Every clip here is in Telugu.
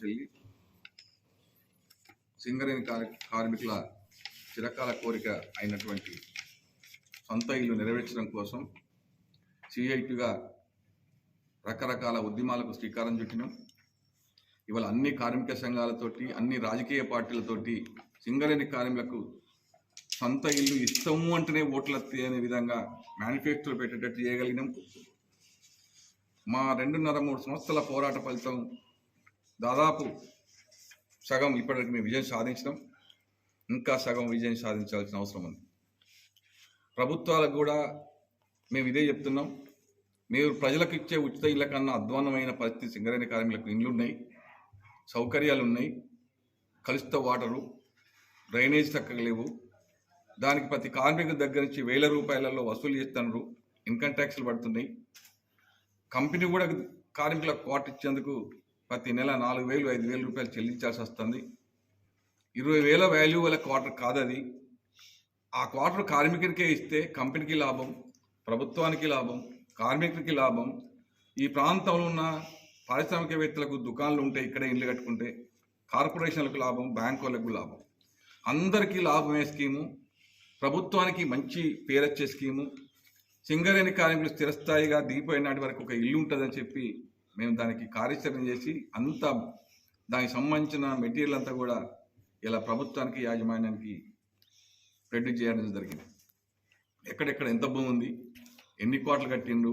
చెల్లి. సింగరేణి కార్మికుల చిరకాల కోరిక అయినటువంటి సొంత ఇల్లు నెరవేర్చడం కోసం సిఐటిగా రకరకాల ఉద్యమాలకు శ్రీకారం చుట్టినాం. ఇవాళ అన్ని కార్మిక సంఘాలతోటి అన్ని రాజకీయ పార్టీలతోటి సింగరేణి కార్మికులకు సొంత ఇల్లు ఇష్టము అంటేనే ఓట్లు వస్తాయి అనే విధంగా మేనిఫెస్టోలు పెట్టేటట్టు చేయగలిగినాం. మా రెండున్నర మూడు సంవత్సరాల పోరాట ఫలితం దాదాపు సగం ఇప్పటివరకు మేము విజయం సాధించినాం. ఇంకా సగం విజయం సాధించాల్సిన అవసరం ఉంది. ప్రభుత్వాలకు కూడా మేము ఇదే చెప్తున్నాం. మీరు ప్రజలకు ఇచ్చే ఉచిత ఇళ్ళ కన్నా అధ్వానమైన పరిస్థితి సింగరేణి కార్మికులకు ఇండ్లు ఉన్నాయి సౌకర్యాలు ఉన్నాయి కలుషిత వాటరు డ్రైనేజ్ చక్కగా లేవు. దానికి ప్రతి కార్మికుల దగ్గర నుంచి వేల రూపాయలలో వసూలు చేస్తున్నారు. ఇన్కమ్ ట్యాక్స్లు పడుతున్నాయి. కంపెనీ కూడా కార్మికులకు కోట ఇచ్చేందుకు ప్రతి నెల నాలుగు వేలు ఐదు వేల రూపాయలు చెల్లించాల్సి వస్తుంది. ఇరవై వేల వాల్యూ వల్ల క్వార్టర్ కాదు అది ఆ క్వార్టర్ కార్మికుడికే ఇస్తే కంపెనీకి లాభం ప్రభుత్వానికి లాభం కార్మికుడికి లాభం. ఈ ప్రాంతంలో ఉన్న పారిశ్రామికవేత్తలకు దుకాణాలు ఉంటే ఇక్కడే ఇల్లు కట్టుకుంటే కార్పొరేషన్లకు లాభం బ్యాంకులకు లాభం. అందరికీ లాభమే స్కీము. ప్రభుత్వానికి మంచి పేరొచ్చే స్కీము. సింగరేణి కార్మికులు స్థిరస్థాయిగా దిగిపోయిన నాటి వరకు ఒక ఇల్లు ఉంటుందని చెప్పి మేము దానికి కార్యాచరణ చేసి అంతా దానికి సంబంధించిన మెటీరియల్ అంతా కూడా ఇలా ప్రభుత్వానికి యాజమాన్యానికి ప్రొడ్యూస్ చేయడం జరిగింది. ఎక్కడెక్కడ ఎంత భూమి ఉంది ఎన్ని కోట్లు కట్టిండ్రు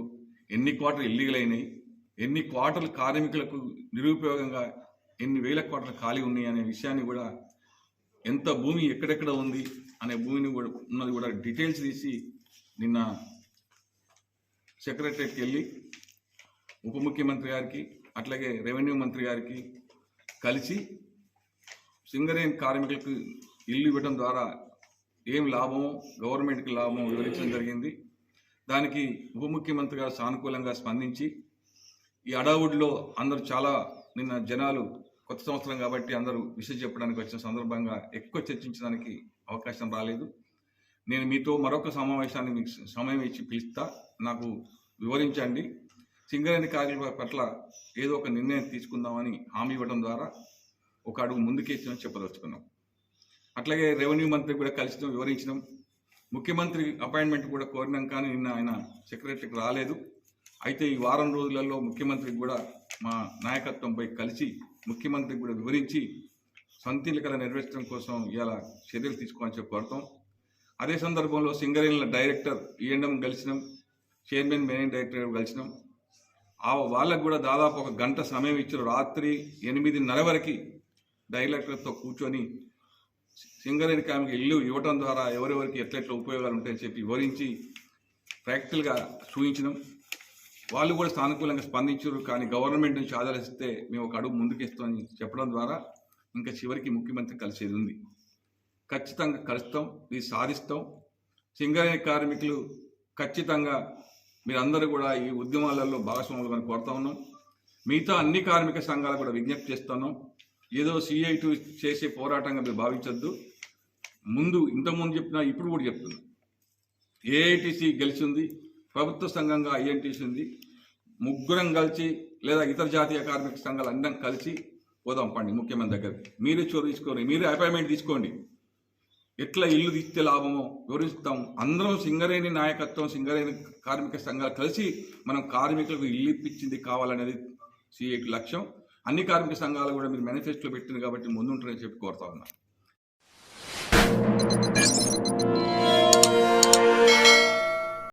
ఎన్ని కోట్లు ఇల్లీగల్ అయినాయి ఎన్ని కోటలు కార్మికులకు నిరుపయోగంగా ఎన్ని వేల కోట్లు ఖాళీ ఉన్నాయి అనే విషయాన్ని కూడా ఎంత భూమి ఎక్కడెక్కడ ఉంది అనే భూమిని కూడా ఉన్నది కూడా డీటెయిల్స్ తీసి నిన్న సెక్రటరీకి వెళ్ళి ఉప ముఖ్యమంత్రి గారికి అట్లాగే రెవెన్యూ మంత్రి గారికి కలిసి సింగరేణి కార్మికులకు ఇల్లు ఇవ్వడం ద్వారా ఏం లాభమో గవర్నమెంట్కి లాభమో వివరించడం జరిగింది. దానికి ఉప ముఖ్యమంత్రి గారు సానుకూలంగా స్పందించి ఈ అడావుడిలో అందరూ చాలా నిన్న జనాలు కొత్త సంవత్సరం కాబట్టి అందరూ విషయం చెప్పడానికి వచ్చిన సందర్భంగా ఎక్కువ చర్చించడానికి అవకాశం రాలేదు. నేను మీతో మరొక సమావేశాన్ని మీకు సమయం ఇచ్చి పిలుస్తా. నాకు వివరించండి. సింగరేణి కార్మికుల పట్ల ఏదో ఒక నిర్ణయం తీసుకుందామని హామీ ఇవ్వడం ద్వారా ఒక అడుగు ముందుకేసామని చెప్పదలుచుకున్నాం. అట్లాగే రెవెన్యూ మంత్రి కూడా కలిసినాం వివరించినాం. ముఖ్యమంత్రి అపాయింట్మెంట్ కూడా కోరినాం కానీ నిన్న ఆయన సెక్రటరీకి రాలేదు. అయితే ఈ వారం రోజులలో ముఖ్యమంత్రికి కూడా మా నాయకత్వంపై కలిసి ముఖ్యమంత్రికి కూడా వివరించి సొంత ఎన్నికల నెరవేర్చడం కోసం ఇలా చర్యలు తీసుకోవాలని చెప్పి కోరుతాం. అదే సందర్భంలో సింగరేణిల డైరెక్టర్ ఈఎండం కలిసినాం చైర్మన్ మేనేజింగ్ డైరెక్టర్ కలిసినాం. ఆ వాళ్ళకు కూడా దాదాపు ఒక గంట సమయం ఇచ్చారు. రాత్రి ఎనిమిదిన్నర వరకు డైరెక్టర్తో కూర్చొని సింగరేణి కామికి ఇల్లు ఇవ్వటం ద్వారా ఎవరెవరికి ఎట్లెట్ల ఉపయోగాలు ఉంటాయని చెప్పి వివరించి ప్రాక్టికల్గా చూపించినాం వాళ్ళు కూడా సానుకూలంగా స్పందించారు. కానీ గవర్నమెంట్ నుంచి ఆదరిస్తే మేము ఒక అడుగు ముందుకేస్తామని చెప్పడం ద్వారా ఇంకా చివరికి ముఖ్యమంత్రి కలిసేది ఉంది. ఖచ్చితంగా కలుస్తాం. ఇది సాధిస్తాం. సింగరేణి కార్మికులు ఖచ్చితంగా మీరందరూ కూడా ఈ ఉద్యమాలలో భాగస్వాములు అని కోరుతా ఉన్నాం. మిగతా అన్ని కార్మిక సంఘాలు కూడా విజ్ఞప్తి చేస్తున్నాం ఏదో సిఐ టూ చేసే పోరాటంగా మీరు భావించొద్దు. ముందు ఇంతకుముందు చెప్పినా ఇప్పుడు కూడా చెప్తున్నా. ఏఐటీసీ గెలిచింది ప్రభుత్వ సంఘంగా ఐఎన్టీసీ ఉంది. ముగ్గురం కలిసి లేదా ఇతర జాతీయ కార్మిక సంఘాలు అందరం కలిసి పోదాం పండి ముఖ్యమంత్రి దగ్గరికి. మీరే చోరు తీసుకోండి మీరే అపాయింట్మెంట్ తీసుకోండి. ఎట్లా ఇల్లు తీస్తే లాభమో వివరిస్తాం. అందరం సింగరేణి నాయకత్వం సింగరేణి కార్మిక సంఘాలు కలిసి మనం కార్మికులకు ఇల్లు ఇప్పించింది కావాలనేది సిఏ లక్ష్యం. అన్ని కార్మిక సంఘాలు కూడా మీరు మేనిఫెస్టోలో పెట్టింది కాబట్టి ముందుంటారని చెప్పి కోరుతా ఉన్నాను